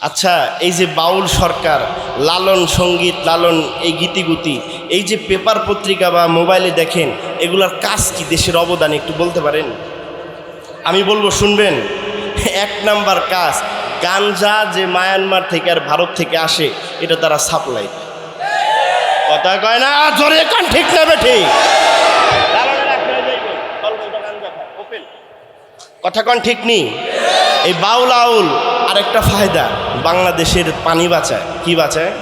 আচ্ছা এই যে বাউল সরকার, লালন সংগীত, লালন এই গীতিগুতি, এই যে পেপার পত্রিকা বা মোবাইলে দেখেন, এগুলার কাজ কি? দেশের অবদান একটু বলতে পারেন? আমি বলব, শুনবেন, এক নাম্বার কাজ, গাঞ্জা যে মায়ানমার থেকে আর ভারত থেকে আসে, এটা তারা সাপ্লাই কথা কয় না? জোরে কান, ঠিক না বেঠি। কথা কন ঠিক নেই এই বাউল আউল আরেকটা ফায়দা বাংলাদেশের পানি বাঁচায়। কি বাঁচায়?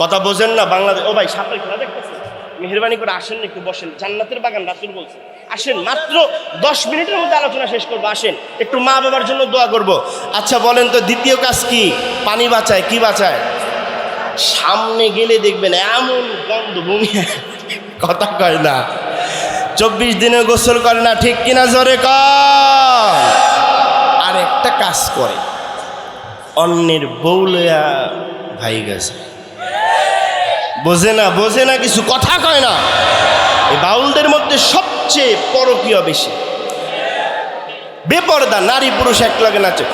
কথা বোঝেন না বাংলাদেশ ও ভাই সাপের খেলা দেখতেছেন? মেহরবানি করে আসেন না, একটু বসেন। জান্নাতের বাগান রাতুল বলছে। আসেন মাত্র দশ মিনিটের মধ্যে আলোচনা শেষ করব আসেন। একটু মা বাবার জন্য দোয়া করব। আচ্ছা বলেন তো দ্বিতীয় কাজ কি? পানি বাঁচায় কি বাঁচায়? সামনে গেলে দেখবেন এমন গন্ধ বমি। কথা কয় না। চব্বিশ দিনে গোসল করে না, ঠিক কিনা জোরে আর একটা কাজ করে, অন্যের বউলয়া ভাই গেছে। বোঝে না বোঝে না, কিছু কথা কয় না। এই বাউলদের মধ্যে সবচেয়ে পরকীয় বেশি। বেপরদা, নারী পুরুষ এক লাগে নাচে।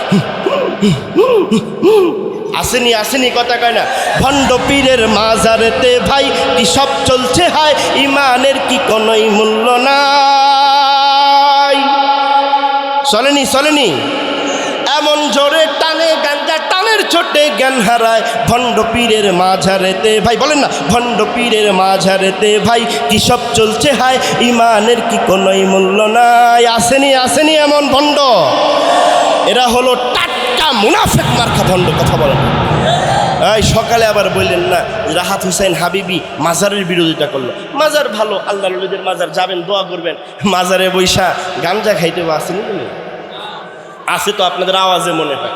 আসেনি আসেনি কথা কয় না। ভণ্ড পীরের মাজারেতে ভাই, কি সব চলছে হায়? ইমানের কি কোনোই মূল্য নাই। চলেনি চলেনি। এমন জোরে টানে গাঞ্জা টানের ছোটে জ্ঞান হারায় ভণ্ড পীরের মাঝারেতে ভাই। বলেন না, ভণ্ড পীরের মাঝারেতে ভাই, কি সব চলছে হায়? ইমানের কি কোনোই মূল্য নাই। আসেনি আসেনি এমন ভণ্ড। এরা হলো টাটকা মুনাফেক মার্কা ভণ্ড কথা বলেন। এই সকালে আবার বললেন, না, রাহাত হুসাইন হাবিবি মাজারের বিরোধিতা করল। মাজার ভালো আল্লাহ নবীদের মাজার, যাবেন, দোয়া করবেন। মাজারে বৈশা গাঞ্জা খাইতে আসেনি আছে তো আপনাদের আওয়াজে মনে হয়।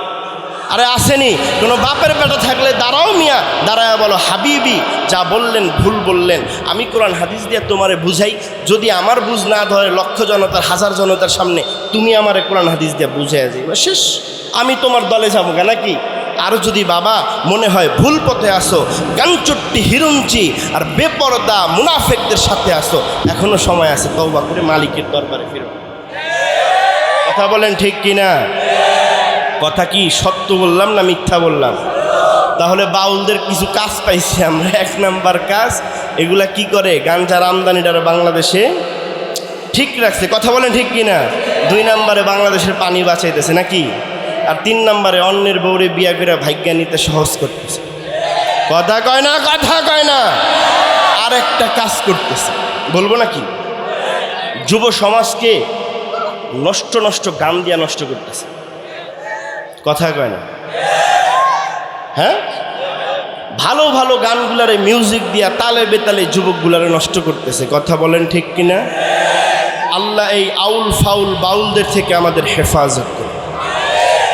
আরে আসেনি, কোনো বাপের পেটা থাকলে দাঁড়াও মিয়া, দাঁড়ায় বলো, হাবিবি, যা বললেন, ভুল বললেন, আমি কোরআন হাদিস দিয়ে তোমারে বুঝাই, যদি আমার বুঝ না ধরে লক্ষ জনতার, হাজার জনতার সামনে, তুমি আমারে কোরআন হাদিস দিয়ে বুঝাই যাইবা শেষ। আমি তোমার দলে যাব কেন নাকি? আর যদি বাবা মনে হয় ভুল পথে আসো, গানচুট্টি, হিরুঞ্চি আর বেপরদা মুনাফেকদের সাথে আসো, এখনও সময় আছে, তওবা করে মালিকের দরবারে ফিরো। কথা বলেন ঠিক কিনা? কথা কি সত্য বললাম না মিথ্যা বললাম? তাহলে বাউলদের কিছু কাজ পাইছি আমরা, এক নাম্বার কাজ, এগুলা কি করে? গাঞ্জার আমদানিটা বাংলাদেশে ঠিক রাখছে। কথা বলেন ঠিক কিনা? দুই নাম্বারে বাংলাদেশের পানি বাঁচাইতেছে নাকি? আর তিন নাম্বারে অন্যের বউরে বিয়া করে ভাগ্যা নিতে সহজ করতেছে। কথা কয় না, কথা কয় না। আর একটা কাজ করতেছে। বলব নাকি? যুব সমাজকে নষ্ট নষ্ট গান দিয়া নষ্ট করতেছে। কথা কয় না। হ্যাঁ? ভালো ভালো গানগুলারে মিউজিক দিয়া তালে বেতালে যুবকগুলারে নষ্ট করতেছে। কথা বলেন ঠিক কিনা? আল্লাহ এই আউল ফাউল বাউলদের থেকে আমাদের হেফাজত।